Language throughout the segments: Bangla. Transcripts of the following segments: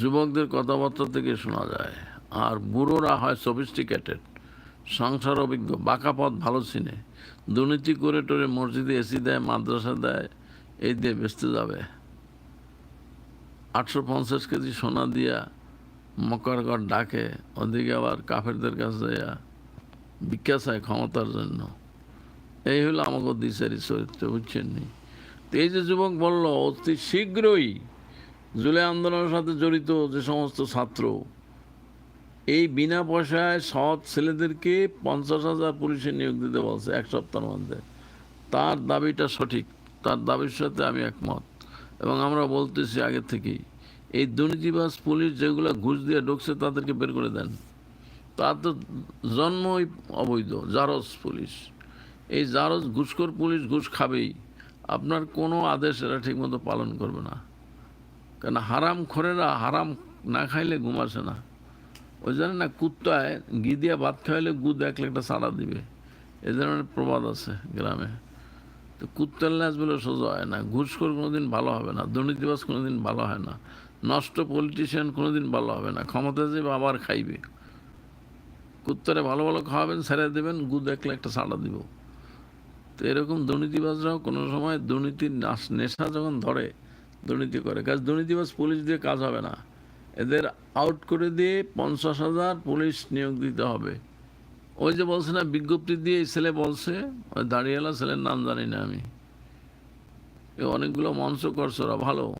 যুবকদের কথাবার্তা থেকে শোনা যায়। আর বুড়োরা হয় সফিস্টিকেটেড সংসার অভিজ্ঞ, বাঁকা পথ, ভালো চিনে দুর্নীতি করে টোরে মসজিদে এসি দেয়, মাদ্রাসা দেয়, এই দিয়ে বেচতে যাবে। আটশো পঞ্চাশ কেজি সোনা দিয়া মকরগড় ডাকে, ওদিকে আবার কাফেরদের কাছে যাইয়া ভিক্ষা চায় ক্ষমতার জন্য। এই হলো আমাকে দিশারি চরিত্র বুঝছেন নি তো এই যে যুবক বলল, অতি শীঘ্রই জুলাই আন্দোলনের সাথে জড়িত যে সমস্ত ছাত্র, এই বিনা পয়সায় সৎ ছেলেদেরকে পঞ্চাশ হাজার পুলিশে নিয়োগ দিতে বলছে এক সপ্তাহের মধ্যে। তার দাবিটা সঠিক, তার দাবির সাথে আমি একমত। এবং আমরা বলতেছি আগে থেকেই, এই দুর্নীতিবাজ পুলিশ যেগুলো ঘুষ দিয়ে ঢুকছে তাদেরকে বের করে দেন। তার তো জন্মই অবৈধ, জারজ পুলিশ। এই জারজ ঘুষখোর পুলিশ ঘুষ খাবেই। আপনার কোনো আদেশ এরা ঠিকমতো পালন করবে না। কেন হারাম খোরেরা হারাম না খাইলে ঘুম আসে না। ওই জন্য না কুত্তায় ঘি দিয়ে ভাত খাইলে গু দেখলে একটা সাড়া দিবে। এই ধরনের প্রবাদ আছে গ্রামে। তো কুত্তার ল্যাস বলে সোজা হয় না। ঘুষখোর কোনোদিন ভালো হবে না। দুর্নীতিবাজ কোনোদিন ভালো হয় না। নষ্ট পলিটিশিয়ান কোনোদিন ভালো হবে না। ক্ষমতা যে আবার খাইবে। কুত্তারে ভালো ভালো খাওয়াবেন, ছেড়ে দেবেন গু দেখলে একটা সাড়া দিব। তো এরকম দুর্নীতিবাজরাও কোনো সময় দুর্নীতির নেশা যখন ধরে দুর্নীতি করে। কাজ দুর্নীতিবাজ পুলিশ দিয়ে কাজ হবে না। এদের আউট করে দিয়ে পঞ্চাশ হাজার পুলিশ নিয়োগ দিতে হবে। ওই যে বলছে না, বিজ্ঞপ্তি দিয়ে এই ছেলে বলছে, ওই দাঁড়িয়েলা ছেলের নাম জানি না আমি। এ অনেকগুলো মঞ্চ করছে ওরা, ভালো।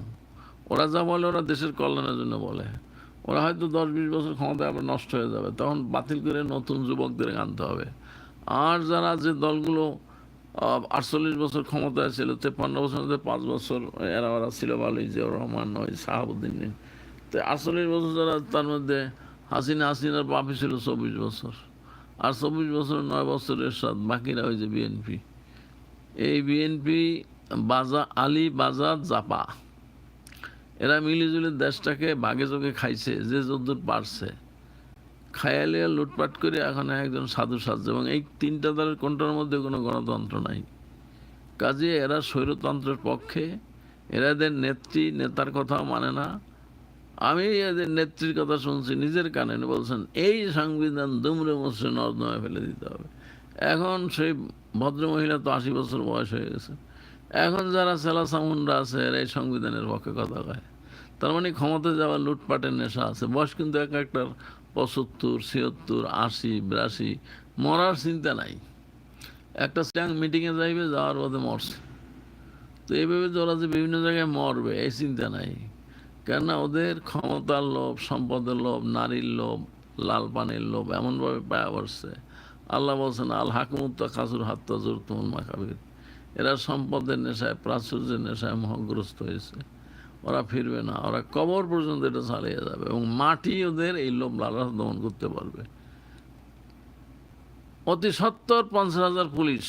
ওরা যা বলে ওরা দেশের কল্যাণের জন্য বলে। ওরা হয়তো দশ বিশ বছর ক্ষমতা আবার নষ্ট হয়ে যাবে। তখন বাতিল করে নতুন যুবকদের আনতে হবে। আর যারা যে দলগুলো আটচল্লিশ বছর ক্ষমতায় ছিল, তেপ্পান্ন বছর মধ্যে পাঁচ বছর এরা ওরা ছিল ভালোই জিয়াউর রহমান, ওই শাহাবুদ্দিন তো আটচল্লিশ বছর যারা, তার মধ্যে হাসিনা, হাসিনার বাপি ছিল চব্বিশ বছর। আর চব্বিশ বছর নয় বছরের সাথ বাকিরা ওই যে বিএনপি। এই বিএনপি, বাজা আলী বাজার জাপা। এরা মিলিজুলি দেশটাকে বাগে চোখে খাইছে, যে যদ্দূর পারছে। খায়ালে লুটপাট করে এখন একজন সাধু সাজছে এবং এই তিনটা দলের কোনটার মধ্যে কোনো গণতন্ত্র নাই। কাজে এরা স্বৈরতন্ত্রের পক্ষে, এরা এদের নেত্রী, নেতার কথাও মানে না। আমি এদের নেত্রীর কথা শুনছি, নিজের কানে বলছেন, এই সংবিধান দুমড়ে মুচড়ে নর্দমায় ফেলে দিতে হবে। এখন সেই ভদ্রমহিলা তো আশি বছর বয়স হয়ে গেছে। এখন যারা সেলা সামুন্ডা আছে, এরা এই সংবিধানের পক্ষে কথা কয়। তার মানে ক্ষমতা যাওয়ার লুটপাটের নেশা আছে। বয়স কিন্তু এক একটার পঁচাত্তর, ছিয়াত্তর, আশি, বিরাশি, মরার চিন্তা নাই। একটা স্ট্যাং মিটিংয়ে যাইবে, যাওয়ার পথে মরছে। তো এইভাবে ওরা যে বিভিন্ন জায়গায় মরবে, এই চিন্তা নাই। কেননা ওদের ক্ষমতার লোভ, সম্পদের লোভ, নারীর লোভ, লাল পানির লোভ এমনভাবে পায়া বসছে আল্লাহ বলছেন, আল হাকুমুত্তা খাসুর হাত্তা জোর তুমন মাখাবির এরা সম্পদের নেশায়, প্রাচুর্যের নেশায় মহগ্রস্ত হয়েছে। ওরা ফিরবে না, ওরা কবর পর্যন্ত এটা চালিয়ে যাবে এবং মাটি ওদের এই লোভ লালস দমন করতে পারবে। অতি সত্তর পঞ্চাশ হাজার পুলিশ,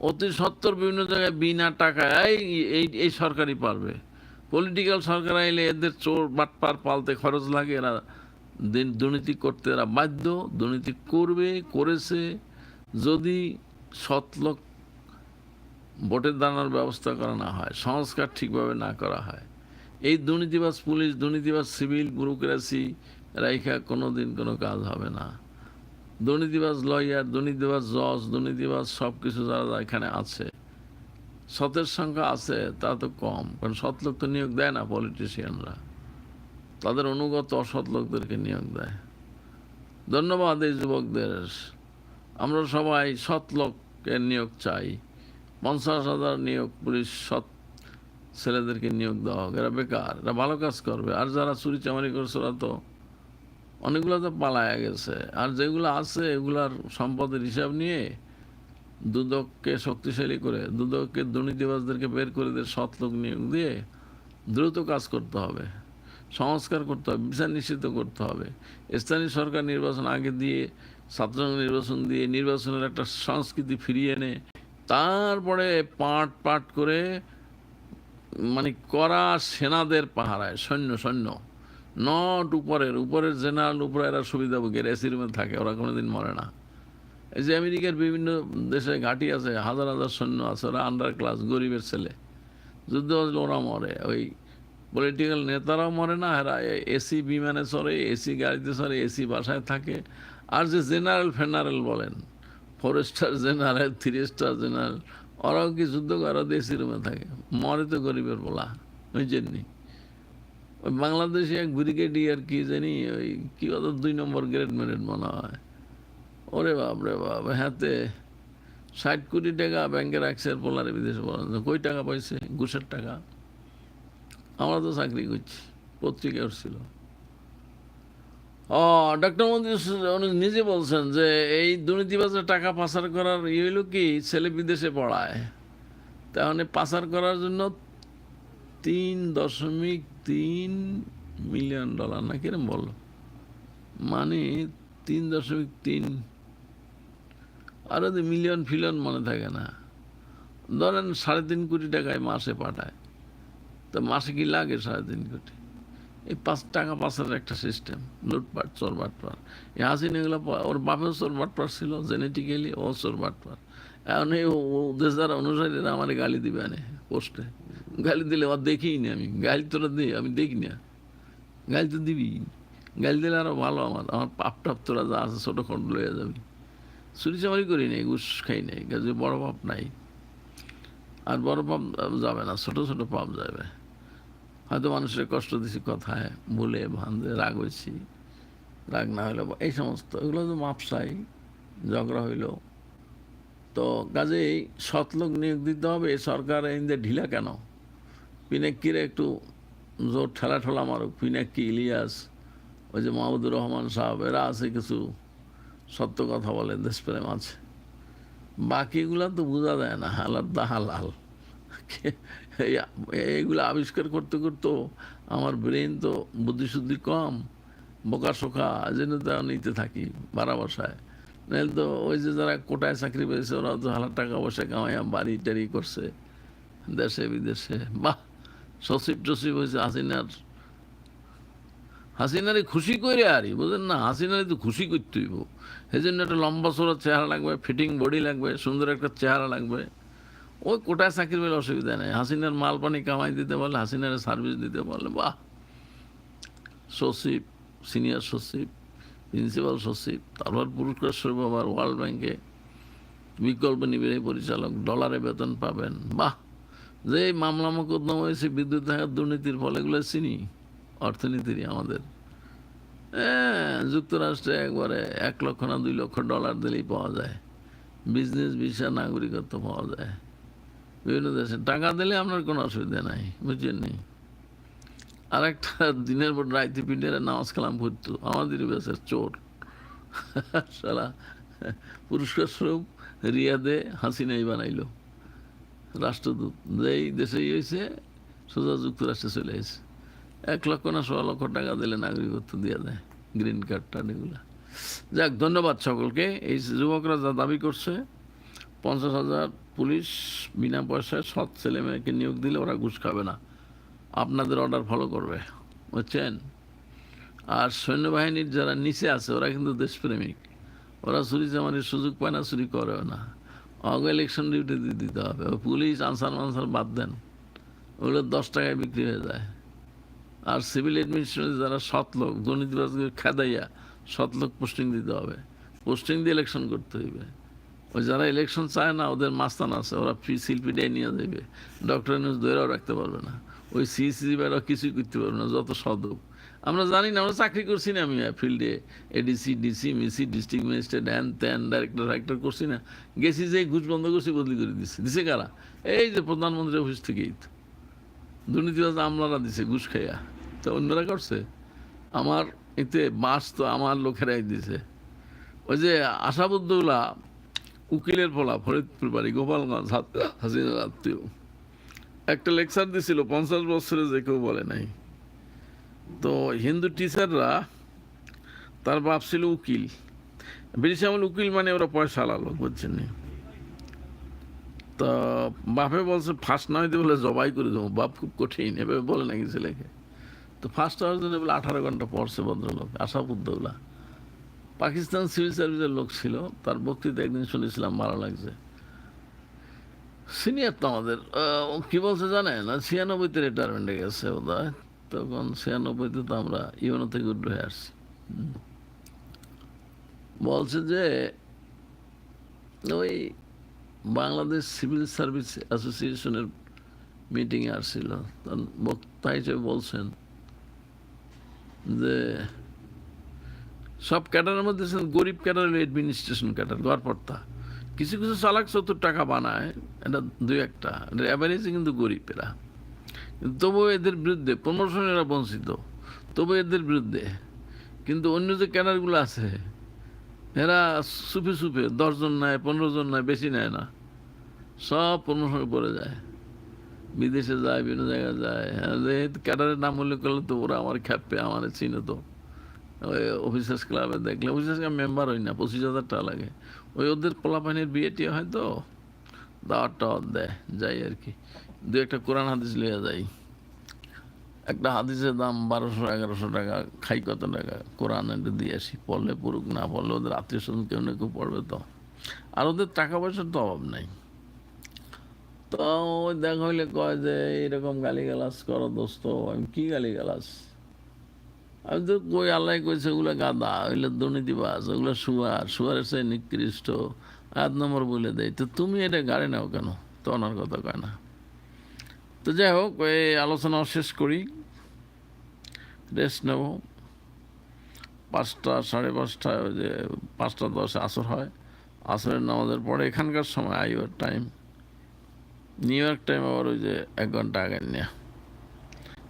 অতি সত্তর বিভিন্ন জায়গায় বিনা টাকায় এই- এই সরকারই পারবে। পলিটিক্যাল সরকার আইলে এদের চোর বাটপার পালতে খরচ লাগে, এরা দিন দুর্নীতি করতে এরা বাধ্য, দুর্নীতি করবে, করেছে। যদি সৎলোক ভোটের দাঁড়ানোর ব্যবস্থা করা না হয়, সংস্কার ঠিকভাবে না করা হয় এই দুর্নীতিবাজ পুলিশ, দুর্নীতিবাজ সিভিল, ব্যুরোক্রেসি, রাইখা কোনো দিন কোনো কাজ হবে না। দুর্নীতিবাজ লয়ার, দুর্নীতিবাজ জজ, দুর্নীতিবাজ সব কিছু যারা এখানে আছে, সতের সংখ্যা আছে, তা তো কম, কারণ সৎ লোক তো নিয়োগ দেয় না পলিটিশিয়ানরা। তাদের অনুগত অসৎ লোকদেরকে নিয়োগ দেয়। ধন্যবাদ এই যুবকদের। আমরা সবাই সৎ লোকের নিয়োগ চাই। পঞ্চাশ হাজার নিয়োগ পুলিশ সৎ ছেলেদেরকে নিয়োগ দেওয়া হোক এরা বেকার, এরা ভালো কাজ করবে। আর যারা চুরি চামারি করছে, ওরা তো অনেকগুলো তো পালায়া গেছে। আর যেগুলো আছে, এগুলার সম্পদের হিসাব নিয়ে দুদককে শক্তিশালী করে, দুদককে দুর্নীতিবাজদেরকে বের করে দিয়ে সৎ লোক নিয়োগ দিয়ে দ্রুত কাজ করতে হবে, সংস্কার করতে হবে, বিচার নিশ্চিত করতে হবে। স্থানীয় সরকার নির্বাচন আগে দিয়ে, ছাত্রসংঘ নির্বাচন দিয়ে, নির্বাচনের একটা সংস্কৃতি ফিরিয়ে এনে, তারপরে পাট পাট করে মানে করা সেনাদের পাহারায়, সৈন্য সৈন্য। নট উপরের উপরের জেনারেল উপরে এরা সুবিধাভোগের এসি রুমে থাকে, ওরা কোনোদিন মরে না। এই যে আমেরিকার বিভিন্ন দেশে ঘাঁটি আছে, হাজার হাজার সৈন্য আছে, ওরা আন্ডার ক্লাস গরিবের ছেলে। যুদ্ধ ওরা মরে। ওই পলিটিক্যাল নেতারাও মরে না, এরা এসি বিমানে চড়ে, এসি গাড়িতে চড়ে, এসি বাসায় থাকে। আর যে জেনারেল ফেনারেল বলেন four star general three star general ওরাও কি যুদ্ধ করে? এসি রুমে থাকে মরে তো গরিবের বলা ওই জন্যই ওই বাংলাদেশে এক ব্রিগেডিয়ার কি জানি, ওই কি বলতো দুই নম্বর গ্রেড মেরেড মনে হয়। ওরে বাপ রে বাপ, হাতে ষাট কোটি টাকা ব্যাংকে রাখছে পোলারে বিদেশে বলেন কই টাকা পাইছে ঘুষের টাকা। আমরা তো চাকরি করছি পত্রিকা উঠছিল ডক্টর উনি নিজে বলছেন যে এই দুর্নীতিবাজের টাকা পাচার করার ইয়ে হইল কি, ছেলে বিদেশে পড়ায়। তাহলে পাচার করার জন্য তিন দশমিক তিন মিলিয়ন ডলার না কিরম বলো মানে তিন দশমিক তিন। আরও তো মিলিয়ন ফিলিয়ন মনে থাকে না। ধরেন সাড়ে তিন কোটি টাকায় মাসে পাঠায়। তো মাসে কি লাগে সাড়ে তিন কোটি? এই পাঁচ টাকা পাঁচের একটা সিস্টেম লুটপাট চোর বাটপার এই হাসিন এগুলো ওর বাপেও চোর বাটপার ছিল জেনেটিক্যালি ও চোর বাটপার এখন এই ও- ও দেশ যারা অনুসারীরা আমার গালি দিবে আনে, পোস্টে। গালি দিলে ওর দেখিই নি আমি। গালি তোরা দিই আমি দেখি না। গালি তো দিবি। গালি দিলে আরও ভালো আমার। আমার পাপ টাপ তোরা যা আছে ছোটো খন্ড লইয়া যাবি। চুরি চামারি করি নাই, ঘুষ খাই নাই। বড় পাপ নাই। আর বড় পাপ যাবে না, ছোট ছোট পাপ যাবে। হয়তো মানুষের কষ্ট দিছি কথায়, ভুলে, ভান্দে, রাগ হয়েছি রাগ না হইল এই সমস্ত, এগুলো তো মাপসাই, ঝগড়া হইল। তো কাজেই সৎলোক নিয়োগ দিতে হবে সরকার এনে ঢিলা কেন? পিনাক্কিরে একটু জোর ঠেলা ঠেলা মারুক। পিনাক্কি, ইলিয়াস, ওই যে মাহমুদুর রহমান সাহেব, এরা আছে কিছু সত্য কথা বলে দেশপ্রেম আছে। বাকিগুলা তো বোঝা যায় না, হালাল দা হালাল। এইগুলো আবিষ্কার করতে করতে আমার ব্রেন তো বুদ্ধিশুদ্ধি কম, বোকা শোকা যেন তা নিতে থাকি বারা বসায়। নাহলে তো ওই যে যারা কোটায় চাকরি পেয়েছে, ওরা তো হালার টাকা পয়সা কামাইয়া বাড়ি টাড়ি করছে দেশে, বিদেশে। বাহ! সচিব টসিব হয়েছে হাসিনার। হাসিনারে খুশি করে আরই বুঝলেন না? হাসিনারে তো খুশি করতে হইব। সেই জন্য একটা লম্বা সড়ো চেহারা লাগবে ফিটিং বডি লাগবে, সুন্দর একটা চেহারা লাগবে। ওই কোটায় চাকরি পেলে অসুবিধা নেই। হাসিনার মাল পানি কামাই দিতে পারলে হাসিনার সার্ভিস দিতে পারলে বাহ! সচিব সিনিয়র সচিব প্রিন্সিপাল সচিব, তারপর পুরস্কার স্বরূপ আবার ওয়ার্ল্ড ব্যাংকে বিকল্প নিবিড় পরিচালক ডলারে বেতন পাবেন, বাহ! যে মামলা মোকদ্দমা হয়েছে, বিদ্যুৎ থাকার দুর্নীতির ফলে, এগুলো চিনি, অর্থনীতিরই আমাদের। হ্যাঁ যুক্তরাষ্ট্রে একবারে এক লক্ষ না দুই লক্ষ ডলার দিলেই পাওয়া যায়। বিজনেস ভিসা নাগরিকত্ব পাওয়া যায়। বিভিন্ন দেশে টাকা দিলে আপনার কোনো অসুবিধা নাই, বুঝছেন নি? আর একটা দিনের পর রাইতে পিঠের নামাজ কালাম করতো আমাদের বেশের চোর। সারা পুরস্কার স্বরূপ রিয়াদে হাসিনাই বানাইলো। রাষ্ট্রদূত যেই দেশে হয়েছে সোজা যুক্তরাষ্ট্রে চলে এসে এক লক্ষ না সোয়া লক্ষ টাকা দিলে নাগরিকত্ব দিয়ে দেয়, গ্রিন কার্ড টার্ড এগুলো। যাক, ধন্যবাদ সকলকে। এই যুবকরা যা দাবি করছে, পঞ্চাশ হাজার পুলিশ বিনা পয়সায় সৎ ছেলে মেয়েকে নিয়োগ দিলে ওরা ঘুষ খাবে না। আপনাদের অর্ডার ফলো করবে, বুঝছেন? আর সৈন্যবাহিনীর যারা নিচে আছে, ওরা কিন্তু দেশপ্রেমিক। ওরা চুরি চামারির সুযোগ পায় না, চুরি করেও না। অগ ইলেকশন ডিউটি দিতে হবে। ওই পুলিশ আনসার মানসার বাদ দেন। ওগুলো দশ টাকায় বিক্রি হয়ে যায়। আর সিভিল অ্যাডমিনিস্ট্রেশনে যারা সৎ লোক দুর্নীতিবাজকে খেদাইয়া সৎ লোক পোস্টিং দিতে হবে। পোস্টিং দিয়ে ইলেকশন করতে হইবে। ওই যারা ইলেকশন চায় না, ওদের মাস্তান আছে, ওরা ফি শিল্পীটাই নিয়ে যাবে। ডক্টর নিউজ ধরেও রাখতে পারবে না। ওই সিসি বাইরা কিছুই করতে পারবে না, যত সদক আমরা জানি না, আমরা চাকরি করছি না আমি ফিল্ডে এডিসি ডিসি মিসি ডিস্ট্রিক্ট ম্যাজিস্ট্রেট হ্যান ত্যান ডাইরেক্টর ডাইরেক্টর করছি না। গেছি যে ঘুষ বন্ধ করছি, বদলি করে দিচ্ছে দিছে কারা? এই যে প্রধানমন্ত্রী অফিস থেকেই তো দুর্নীতিবাজ আমলারা দিছে ঘুষ খাইয়া। তো অন্যরা করছে? আমার এতে বাস তো আমার লোকেরাই দিছে। ওই যে আশাবুদ্দৌলা উকিলের ফলা ফরিদপুর বাড়ি, গোপালগঞ্জ হাসিনার আত্মীয়। একটা লেকচার দিছিল, পঞ্চাশ বছরে যে কেউ বলে নাই। তো হিন্দু টিচাররা, তার বাপ ছিল উকিল। ব্রিটিশ আমল উকিল মানে ওরা পয়সা লালো বুঝছেন? তো বাপে বলছে ফার্স্ট না হইতে বলে জবাই করে দেবো, বাপ খুব কঠিন। এভাবে বলে নাকি ছেলেকে। তো ফার্স্ট হওয়ার জন্য বলে আঠারো ঘণ্টা পড়ছে ভদ্রলোক আশাপুদ্দৌলা পাকিস্তান সিভিল সার্ভিসের লোক ছিল, তার বক্তৃতা একদিন শুনেছিলাম ভালো লাগছে। সিনিয়র তো আমাদের। কি বলছে জানেন? না ছিয়ানব্বইতে রিটায়ারমেন্টে গেছে বোধ তখন ছিয়ানব্বইতে তো আমরা ইউনো থেকে উঠে হয়ে আসছি। বলছে যে, ওই বাংলাদেশ সিভিল সার্ভিস অ্যাসোসিয়েশনের মিটিংয়ে আসছিল। বক্তা হিসেবে বলছেন যে সব ক্যাডারের মধ্যে গরিব ক্যাডার হলো অ্যাডমিনিস্ট্রেশন ক্যাডার গড়পড়তা কিছু কিছু চালাক চতুর টাকা বানায় এটা দুই একটা। অ্যাভারেজে কিন্তু গরিব এরা। তবুও এদের বিরুদ্ধে প্রমোশন এরা বঞ্চিত। তবু এদের বিরুদ্ধে। কিন্তু অন্য যে ক্যাডারগুলো আছে এরা সুপে সুপে দশজন নেয় পনেরো জন নেয় বেশি নেয় না। সব প্রমোশনে পড়ে যায়। বিদেশে যায় বিভিন্ন জায়গায় যায়। হ্যাঁ, ক্যাডারের নাম উল্লেখ করলে তো ওরা আমার খ্যাপে আমার চিনে তো। অফিসার্স ক্লাবে দেখলে। অফিসার্স ক্লাব মেম্বার হই না, পঁচিশ হাজার টাকা লাগে। ওই ওদের পোলাপানির বিয়ে টিয়ে হয় তো, দাওয়াত টাওয়াত দেয়, যাই আর কি। দু একটা কোরআন হাদিস লিয়ে যাই। একটা হাদিসের দাম বারোশো, এগারোশো টাকা, খাই কত টাকা? কোরআন এটা দিয়ে আসি, পড়লে পড়ুক, না পড়লে ওদের আত্মীয় স্বজন কেউ না কেউ পড়বে তো। আর ওদের টাকা পয়সার তো অভাব নাই। তো ওই দেখা হইলে কয় যে এরকম গালিগালাজ করো দোস্ত, আমি কি গালিগালাজ? আমি তো কই, আল্লাহ কইছে ওগুলো গাদা ওইগুলো দুর্নীতিবাজ ওগুলো সুয়ার, সুয়ারের সে নিকৃষ্ট। আট নম্বর বলে দেয়, তো তুমি এটা গাড়ি নাও কেন? তো ওনার কথা কয় না। তো যাই হোক, এই আলোচনা শেষ করি। রেস্ট নেব। পাঁচটা, সাড়ে পাঁচটায় ওই যে পাঁচটা দশে আসর হয়। আসরের নামাজের পরে এখানকার সময় আইওর টাইম। নিউ ইয়র্ক টাইম আবার ওই যে এক ঘণ্টা আগে নেওয়া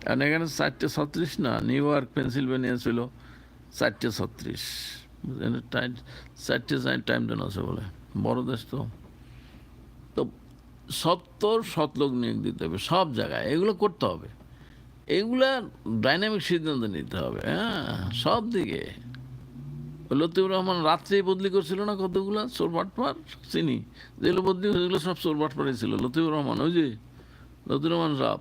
কারণ এখানে চারটে ছত্রিশ না নিউ ইয়র্ক পেনসিলভেনিয়া ছিল চারটে ছত্রিশ টাইম চারটে টাইম জোন আছে বলে বড় দেশ তো তো সত্তর সৎ লোক নিয়োগ দিতে হবে। সব জায়গায় এগুলো করতে হবে। এগুলা ডাইনামিক সিদ্ধান্ত নিতে হবে। হ্যাঁ সব দিকে। লতিফুর রহমান রাত্রেই বদলি করছিল না কতগুলো? চোর বাটপার চিনি। যেগুলো বদলি সেগুলো সব চোর বাটপারই ছিল। লতিফুর রহমান, ওই যে লতিফুর রহমান সাহ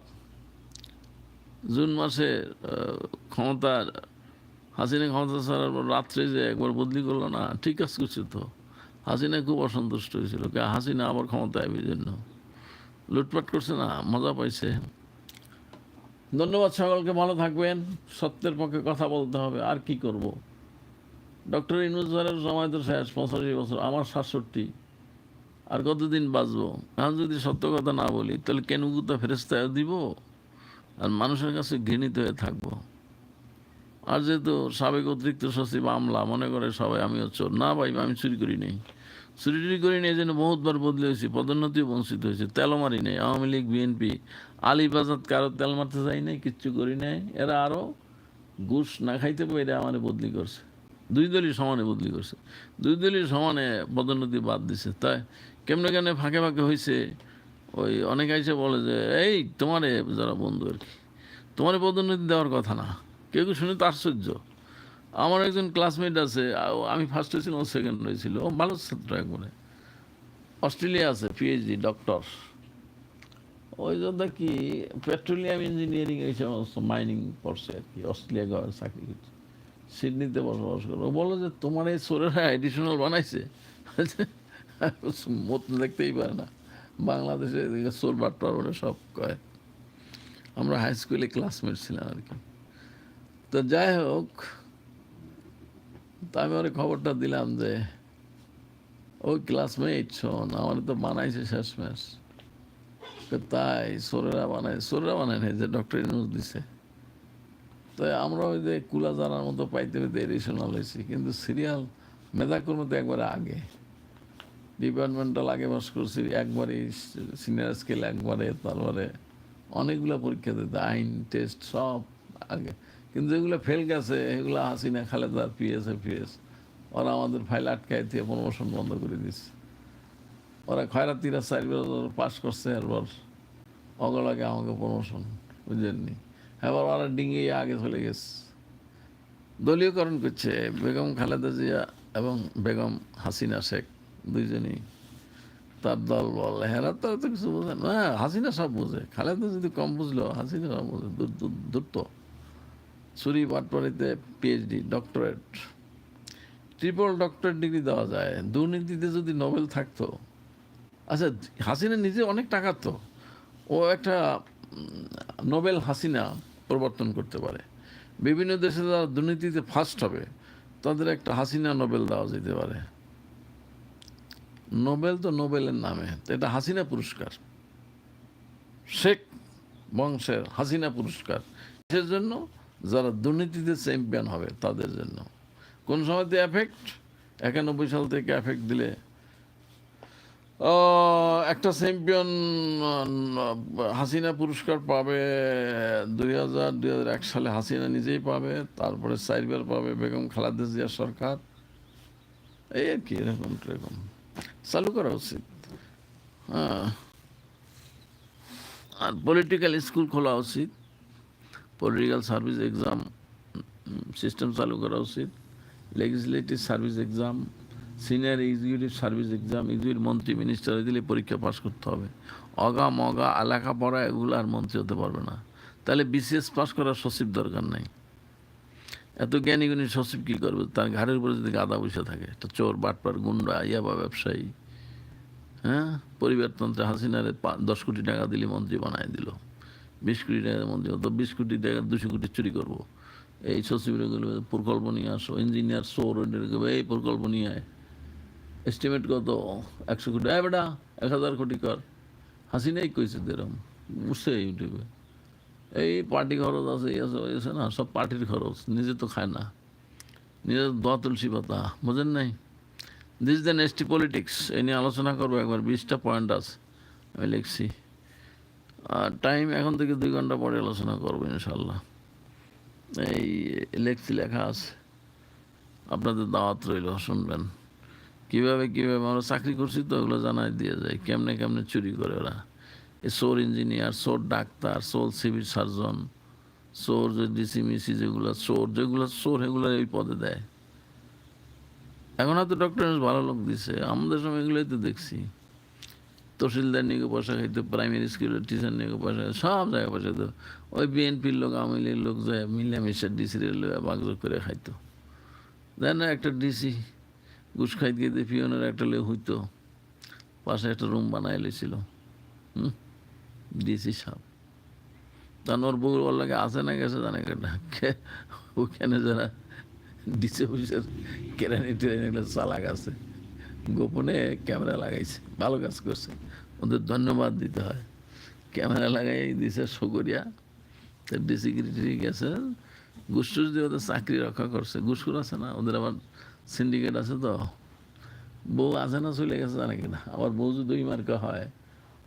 জুন মাসে আহ, ক্ষমতা হাসিনা ক্ষমতা ছাড়ার পর রাত্রে যে একবার বদলি করল না ঠিক কাজ করছে তো। হাসিনা খুব অসন্তুষ্ট হয়েছিল কে হাসিনা আবার ক্ষমতায় আইবে জন্য। লুটপাট করছে না মজা পাইছে। ধন্যবাদ সকলকে ভালো থাকবেন। সত্যের পক্ষে কথা বলতে হবে আর কি করব? ডক্টর ইনুজ স্যারের সময় তো শেষ পঁচাশি বছর আমার সাতষট্টি। আর কতদিন বাঁচবো? আমি যদি সত্য কথা না বলি তাহলে কেন গুতা ফেরেস্তায় দিব? আর মানুষের কাছে ঘৃণিত হয়ে থাকব। আর যেহেতু সাবেক অতিরিক্ত সচিব আমলা, মনে করে সবাই আমিও চোর। না ভাই, আমি চুরি করি নেই। চুরি টুরি করি নেই জন্য বহুতবার বদলে হয়েছি, পদোন্নতিও বঞ্চিত হয়েছে তেল মারি নেই। আওয়ামী লীগ, বিএনপি আলিবাজাত কারও তেল মারতে চাই নাই, কিচ্ছু করি নাই। এরা আরও ঘুষ না খাইতে পারে, এরা আমার বদলি করছে। দুই দলই সমানে বদলি করছে। দুই দলই সমানে পদোন্নতি বাদ দিছে। তাই কেমনে কেমনে ফাঁকে ফাঁকে হয়েছে ওই অনেক আইসে বলে যে, এই, তোমারে যারা বন্ধু আর কি, তোমার পদোন্নতি দেওয়ার কথা না। কেউ কেউ শুনে তো আশ্চর্য আমার একজন ক্লাসমেট আছে আমি ফার্স্ট হয়েছিল ও সেকেন্ড হয়েছিল। ও ভালো ছাত্র একবারে। অস্ট্রেলিয়া আছে পিএইচডি ডক্টর ওই জন্য কি পেট্রোলিয়াম ইঞ্জিনিয়ারিং এই সমস্ত মাইনিং পড়ছে আর কি, অস্ট্রেলিয়া গভর্নমেন্ট চাকরি করছে। সিডনিতে বসবাস করে। ও বলো যে, তোমার এই সোরেরা এডিশনাল বানাইছে? মত দেখতেই পারে না। বাংলাদেশে বলে সব কয়। আমরা হাই স্কুলে ক্লাসমেট ছিলাম আর কি। তো যাই হোক, তা আমি ওর খবরটা দিলাম যে, ওই ক্লাসমেট শোন আমার তো বানাইছে শেষমেশ। তাই সোরেরা বানায় সোরেরা বানায় নাই, যে ডক্টর ইউনুস দিছে। তো আমরা ওই যে কুলা জানার মতো পাইতে পাইতে এডিশনাল হয়েছি, কিন্তু সিরিয়াল মেধাকর্ম তো একবারে আগে। ডিপার্টমেন্টাল আগে বাস করছি, একবারে সিনিয়র স্কেল একবারে তারপরে অনেকগুলো পরীক্ষা দিতে, আইন টেস্ট সব আগে। কিন্তু যেগুলো ফেল গেছে, এগুলো হাসিনা খালেদার পিএস পিএস ওরা আমাদের ফাইল আটকায় দিয়ে প্রমোশন বন্ধ করে দিচ্ছে ওরা খয়রাতিরা চার বছর পাস করছে, এরপর অগলাগে আমাকে প্রমোশন বুঝলেননি এবার ওরা ডিঙিয়ে আগে চলে গেছে। দলীয়করণ করছে বেগম খালেদা জিয়া এবং বেগম হাসিনা শেখ। দুইজনই। তার দল বল হেরা তো অত কিছু বোঝে না। হ্যাঁ, হাসিনা সব বোঝে। খালেদা যদি কম বুঝলো হাসিনা সব বোঝে। দূর দূর দূর চুরি পাটপাড়িতে PhD doctorate triple doctorate degree দেওয়া যায়। দুর্নীতিতে যদি নোবেল থাকতো। আচ্ছা হাসিনা নিজে অনেক টাকার তো। ও একটা নোবেল হাসিনা প্রবর্তন করতে পারে। বিভিন্ন দেশে যারা দুর্নীতিতে ফার্স্ট হবে তাদের একটা হাসিনা নোবেল দেওয়া যেতে পারে। নোবেল তো নোবেলের নামে। এটা হাসিনা পুরস্কার। শেখ বংশের হাসিনা পুরস্কার। কিসের জন্য? যারা দুর্নীতিতে চ্যাম্পিয়ন হবে তাদের জন্য। কোন সময়তে এফেক্ট একানব্বই সাল থেকে এফেক্ট দিলে। একটা চ্যাম্পিয়ন হাসিনা পুরস্কার পাবে দুই হাজার দুই হাজার এক সালে হাসিনা নিজেই পাবে। তারপরে সাইবার পাবে বেগম খালেদা জিয়া সরকার। এই আর কি, এরকম এরকম চালু করা উচিত। হ্যাঁ। আর পলিটিক্যাল স্কুল খোলা উচিত। পলিটিক্যাল সার্ভিস এক্সাম সিস্টেম চালু করা উচিত। Legislative service exam senior executive service exam executive মন্ত্রী মিনিস্টার দিলে পরীক্ষা পাস করতে হবে। অগা মগা এলাকা পড়া, এগুলো আর মন্ত্রী হতে পারবে না। তাহলে বিসিএস পাস করার সচিব দরকার নাই। এত জ্ঞানী গুণী সচিব কী করবে? তার ঘাড়ের উপরে যদি গাদা বসে থাকে, একটা চোর, বাটপার, গুন্ডা, ইয়াবা ব্যবসায়ী। হ্যাঁ? পরিবারতন্ত্রে হাসিনারে দশ কোটি টাকা দিলে মন্ত্রী বানায় দিল। বিশ কোটি টাকা মন্ত্রী তো বিশ কোটি টাকা দুশো কোটি চুরি করব। এই সচিবের প্রকল্প নিয়ে আসো ইঞ্জিনিয়ার সৌর এই প্রকল্প নিয়ে আয়। এস্টিমেট কত? একশো কোটি। আয় বেটা, এক হাজার কোটি কর। হাসিনাই কইছে এরম বুঝছে ইউটিউবে। এই পার্টি খরচ আছে, এই আছে, ওই আছে না, সব পার্টির খরচ, নিজে তো খায় না। নিজের দোয়া তুলসী পাতা, বোঝেন নাই? দিস দ্য নেক্সটি পলিটিক্স এ নিয়ে আলোচনা করব একবার? বিশটা পয়েন্ট আছে। আমি লিখছি। আর টাইম এখন থেকে দুই ঘণ্টা পরে আলোচনা করব ইনশাল্লাহ এই লেখছি, লেখা আছে। আপনাদের দাওয়াত রইল, শুনবেন। কীভাবে কীভাবে? আমরা চাকরি করছি তো, ওগুলো জানাই দিয়ে যায় কেমনে কেমনে চুরি করে ওরা? এই সোর ইঞ্জিনিয়ার সোর ডাক্তার সোর সিভিল সার্জন সোর যে ডিসি মিসি যেগুলো সোর যেগুলো সোর এগুলো এই পদে দেয়। এখন হয়তো ডক্টর ভালো লোক দিছে। আমাদের সময় এগুলোই তো দেখছি। তহসিলদার নিয়ে পয়সা খাইতো প্রাইমারি স্কুলের টিচার নিয়ে পয়সা সব জায়গায় পয়সা তো ওই বিএনপির লোক, আওয়ামী লীগের লোক যায় মিলামিশা ডিসির লোক বাগযোগ করে খাইতো। দেয় না একটা ডিসি ঘুষ খাইতে গিয়ে পিওনের একটা লোক হইতো, পাশে একটা রুম বানাই লেছিল হুম? ডিসি সাহেব। তখন ওর বউর লাগে আসে না গেছে জানে কেটা ওখানে যারা ডিসি অফিসের কেরানি টেরানি চালাক আছে। গোপনে ক্যামেরা লাগাইছে, ভালো কাজ করছে। ওদের ধন্যবাদ দিতে হয়। ক্যামেরা লাগাই দিছে সগরিয়া তো ডিসি গিরি গেছে ঘুষটুস দিয়ে ওদের চাকরি রক্ষা করছে। ঘুষখুর আছে না? ওদের আবার সিন্ডিকেট আছে তো? বউ আছে না চলে গেছে জানে কিনা আবার বউ যদি ওই মার্কা হয়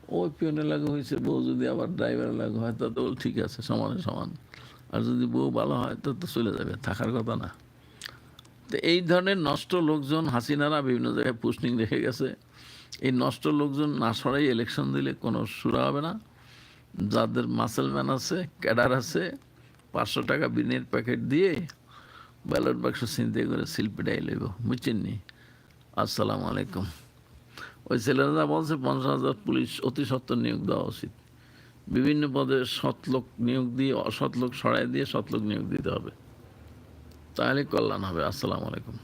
ওই পিয়নের লাগু হয়েছে বউ যদি আবার ড্রাইভারের লাগু হয় তা তো ঠিক আছে, সমানে সমান। আর যদি বউ ভালো হয় তো চলে যাবে, থাকার কথা না। তো এই ধরনের নষ্ট লোকজন হাসিনারা বিভিন্ন জায়গায় পোস্টিং রেখে গেছে। এই নষ্ট লোকজন না সরাই ইলেকশন দিলে কোনো সুরা হবে না। যাদের মাসেলম্যান আছে ক্যাডার আছে, পাঁচশো টাকা বিনের প্যাকেট দিয়ে ব্যালট বাক্স চিন্তা করে শিল্পীটাই লইব বুঝছেন নি আসসালামু আলাইকুম। ওই ছেলেরা বলছে পঞ্চাশ হাজার পুলিশ অতি সত্তর নিয়োগ দেওয়া উচিত। বিভিন্ন পদে সৎ লোক নিয়োগ দিয়ে, অসৎ লোক সরাই দিয়ে সৎ লোক নিয়োগ দিতে হবে। তাহলে কল্যাণ হবে। আসসালামু আলাইকুম।